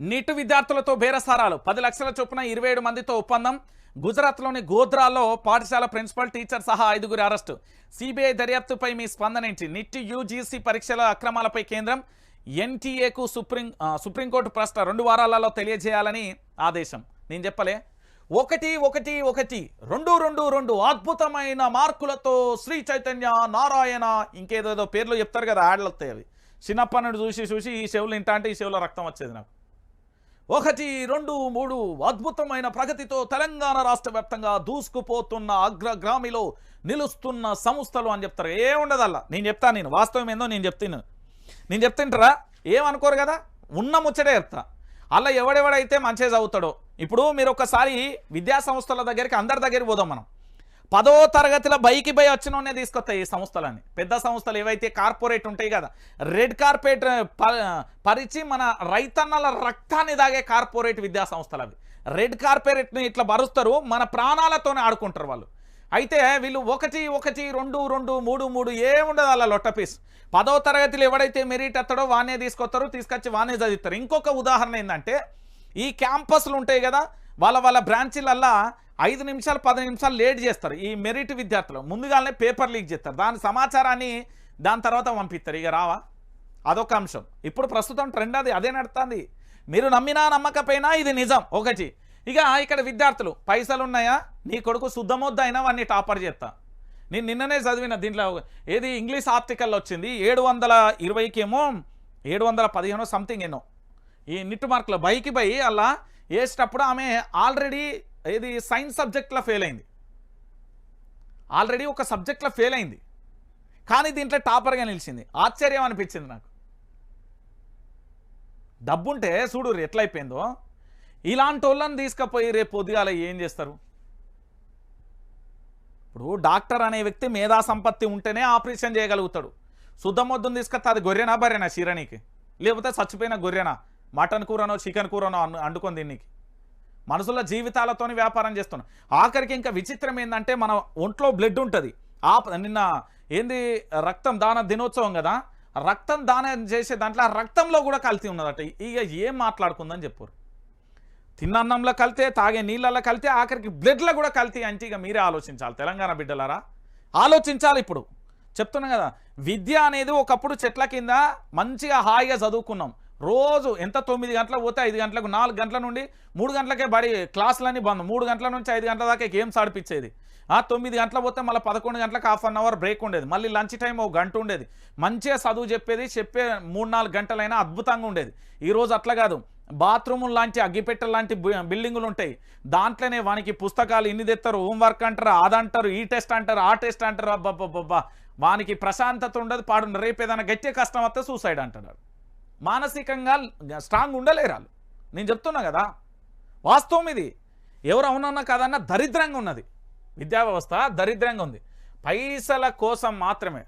నీటు విద్యార్థులతో బేరసారాలు. పది లక్షల చొప్పున ఇరవై ఏడు మందితో ఒప్పందం. గుజరాత్లోని గోధ్రాలో పాఠశాల ప్రిన్సిపల్ టీచర్ సహా ఐదుగురు అరెస్టు. సిబిఐ దర్యాప్తుపై మీ స్పందన ఏంటి? నిట్ యూజీసీ పరీక్షల అక్రమాలపై కేంద్రం ఎన్టీఏకు సుప్రీం సుప్రీంకోర్టు ప్రశ్న రెండు వారాలలో తెలియజేయాలని ఆదేశం. నేను చెప్పలే. ఒకటి ఒకటి ఒకటి రెండు రెండు రెండు అద్భుతమైన మార్కులతో శ్రీ చైతన్య నారాయణ ఇంకేదేదో పేర్లు చెప్తారు కదా యాడ్లు వస్తాయి అవి. చిన్నప్పటి నుండి చూసి చూసి ఈ చెవులు ఇంటా అంటే ఈ చెవులో రక్తం వచ్చేది నాకు. ఒకటి రెండు మూడు అద్భుతమైన ప్రగతితో తెలంగాణ రాష్ట్ర వ్యాప్తంగా దూసుకుపోతున్న అగ్రగ్రామిలో నిలుస్తున్న సంస్థలు అని చెప్తారు. ఏముండదల్లా నేను చెప్తాను నేను వాస్తవం ఏందో నేను చెప్తాను. నేను చెప్తుంటారా? ఏమనుకోరు కదా? ఉన్న ముచ్చటే చెప్తా. అలా ఎవడెవడైతే మంచిగా చదువుతాడో ఇప్పుడు మీరు ఒకసారి విద్యా సంస్థల దగ్గరికి అందరి దగ్గరికి పోదాం మనం. పదో తరగతిలో బైకి బై వచ్చినోనే తీసుకొస్తాయి ఈ సంస్థలని పెద్ద సంస్థలు ఏవైతే కార్పొరేట్ ఉంటాయి కదా రెడ్ కార్పెట్ ప- పరిచి మన రైతన్నల రక్తాన్ని దాగే కార్పొరేట్ విద్యా సంస్థలు అవి. రెడ్ కార్పొరేట్ని ఇట్లా భరుస్తారు మన ప్రాణాలతోనే ఆడుకుంటారు వాళ్ళు. అయితే వీళ్ళు ఒకటి ఒకటి రెండు రెండు మూడు మూడు ఏముండదు అలా లొట్టపీస్ పదో తరగతిలో ఎవడైతే మెరిట్ ఎత్తాడో వానే తీసుకొస్తారు తీసుకొచ్చి వానే చదివిస్తారు. ఇంకొక ఉదాహరణ ఏంటంటే ఈ క్యాంపస్లు ఉంటాయి కదా వాళ్ళ వాళ్ళ బ్రాంచీలల్లా ఐదు నిమిషాలు పది నిమిషాలు లేట్ చేస్తారు. ఈ మెరిట్ విద్యార్థులు ముందుగానే పేపర్ లీక్ చేస్తారు. దాని సమాచారాన్ని దాని తర్వాత పంపిస్తారు. ఇక రావా? అదొక అంశం. ఇప్పుడు ప్రస్తుతం ట్రెండ్ అది అదే నడుతుంది మీరు నమ్మినా నమ్మకపోయినా ఇది నిజం. ఒకటి. ఇక ఇక్కడ విద్యార్థులు పైసలు ఉన్నాయా? నీ కొడుకు శుద్ధమొద్దు అయినా వాడిని టాపర్ చేస్తా. నేను నిన్ననే చదివిన దీంట్లో ఏది ఇంగ్లీష్ ఆర్టికల్ వచ్చింది. ఏడు వందల ఇరవైకేమో ఏడు వందల పదిహేను సంథింగ్ ఎన్నో ఈ నిట్టు మార్కులో బైకి బై అలా వేసేటప్పుడు ఆమె ఆల్రెడీ ఏది? సైన్స్ సబ్జెక్ట్లో ఫెయిల్ అయింది. ఆల్రెడీ ఒక సబ్జెక్ట్లో ఫెయిల్ అయింది. కానీ దీంట్లో టాపర్గా నిలిచింది. ఆశ్చర్యం అనిపించింది నాకు. డబ్బుంటే చూడు ఎట్లయిపోయిందో. ఇలాంటి వాళ్ళని తీసుకుపోయి రేపు పొద్దుగాల ఏం చేస్తారు? ఇప్పుడు డాక్టర్ అనే వ్యక్తి మేధా సంపత్తి ఉంటేనే ఆపరేషన్ చేయగలుగుతాడు. శుద్ధమొద్దును తీసుకొస్తే అది గొర్రెనా బర్రెనా చీరనీకి లేకపోతే చచ్చిపోయిన గొర్రెనా? మటన్ కూరనో చికెన్ కూరనో అను అండుకొని దీనికి మనుషుల జీవితాలతోని వ్యాపారం చేస్తున్నాం. ఆఖరికి ఇంకా విచిత్రం ఏంటంటే మన ఒంట్లో బ్లడ్ ఉంటుంది. ఆ నిన్న ఏంది రక్తం దాన దినోత్సవం కదా? రక్తం దానం చేసే దాంట్లో ఆ రక్తంలో కూడా కల్తీ ఉన్నదట. ఇక ఏం మాట్లాడుకుందని చెప్పారు. తిన్న అన్నంలో కలితే తాగే నీళ్ళల్లో కలితే ఆఖరికి బ్లడ్లో కూడా కల్తీ అంటే ఇక మీరే ఆలోచించాలి. తెలంగాణ బిడ్డలారా ఆలోచించాలి ఇప్పుడు. చెప్తున్నా కదా విద్య అనేది ఒకప్పుడు చెట్ల కింద మంచిగా హాయిగా చదువుకున్నాం. రోజు ఎంత తొమ్మిది గంటలకు పోతే ఐదు గంటలకు నాలుగు గంటల నుండి మూడు గంటలకే బడి క్లాసులన్నీ బంద్. మూడు గంటల నుంచి ఐదు గంటల దాకా గేమ్స్ ఆడిపించేది. ఆ తొమ్మిది గంటల పోతే మళ్ళీ పదకొండు గంటలకు హాఫ్ అన్ అవర్ బ్రేక్ ఉండేది. మళ్ళీ లంచ్ టైం ఒక గంట ఉండేది. మంచిగా చదువు చెప్పేది చెప్పే మూడు నాలుగు గంటలైనా అద్భుతంగా ఉండేది. ఈరోజు అట్లా కాదు. బాత్రూములు లాంటి అగ్గిపెట్టెలు లాంటి బిల్డింగులు ఉంటాయి. దాంట్లోనే వానికి పుస్తకాలు ఇన్ని తెస్తారు హోంవర్క్ అంటారు అదంటారు ఈ టెస్ట్ అంటారు ఆ టెస్ట్ అంటారు. అబ్బబ్బబ్బబ్బా! వానికి ప్రశాంతత ఉండదు పాడు రేపు ఏదైనా గట్టి కష్టం వస్తే సూసైడ్ అంటున్నారు. మానసికంగా స్ట్రాంగ్ ఉండలేరు వాళ్ళు. నేను చెప్తున్నా కదా వాస్తవం ఇది. ఎవరు అవునన్నా కాదన్నా దరిద్రంగా ఉన్నది. విద్యా వ్యవస్థ దరిద్రంగా ఉంది. పైసల కోసం మాత్రమే.